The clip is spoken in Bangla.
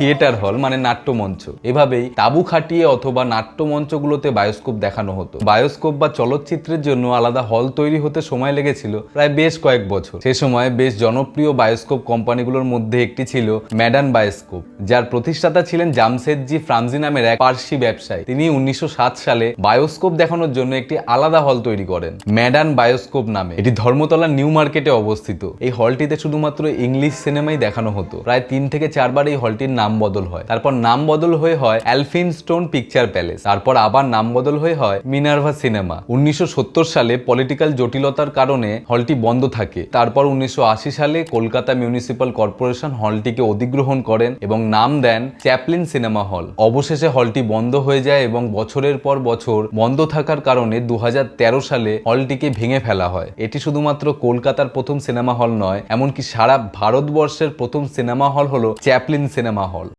থিয়েটার হল মানে নাট্যমঞ্চ। এভাবেই তাবু খাটিয়ে অথবা নাট্যমঞ্চগুলোতে বায়োস্কোপ দেখানো হতো। বায়োস্কোপ বা চলচ্চিত্রের জন্য আলাদা হল তৈরি হতে সময় লেগেছিল প্রায় বেশ কয়েক বছর। সে সময় বেশ জনপ্রিয় বায়োস্কোপ কোম্পানিগুলোর মধ্যে একটি ছিল ম্যাডান বায়োস্কোপ, যার প্রতিষ্ঠাতা ছিলেন জামশেদজি ফ্রামজি নামের এক পার্সি ব্যবসায়ী। তিনি উনিশশো সাত সালে বায়োস্কোপ দেখানোর জন্য একটি আলাদা হল তৈরি করেন, ম্যাডান বায়োস্কোপ নামে। এটি ধর্মতলা নিউ মার্কেটে অবস্থিত। এই হলটিতে শুধুমাত্র ইংলিশ সিনেমাই দেখানো হতো। প্রায় তিন থেকে চারবার এই হলটির নাম বদল হয়। তারপর নাম বদল হয়ে হয় অ্যালফিন স্টোন পিকচার প্যালেস। তারপর আবার নাম বদল হয়ে হয় মিনার্ভা সিনেমা। উনিশশো সত্তর সালে পলিটিক্যাল জটিলতার কারণে হলটি বন্ধ থাকে। তারপর উনিশশো আশি সালে কলকাতা মিউনিসিপাল কর্পোরেশন হলটিকে অধিগ্রহণ করেন এবং নাম দেন চ্যাপলিন সিনেমা হল। অবশেষে হলটি বন্ধ হয়ে যায় এবং বছরের পর বছর বন্ধ থাকার কারণে দু হাজার তেরো সালে হলটিকে ভেঙে ফেলা হয়। এটি শুধুমাত্র কলকাতার প্রথম সিনেমা হল নয়, এমনকি সারা ভারতবর্ষের প্রথম সিনেমা হল হলো চ্যাপলিন সিনেমা হল।